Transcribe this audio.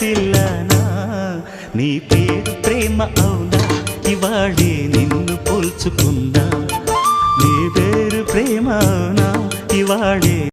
పిల్లనా నీ పేరు ప్రేమ అవునా? ఇవాళే నిన్ను పోల్చుకుందా. నీ పేరు ప్రేమ అవునా? ఇవాళే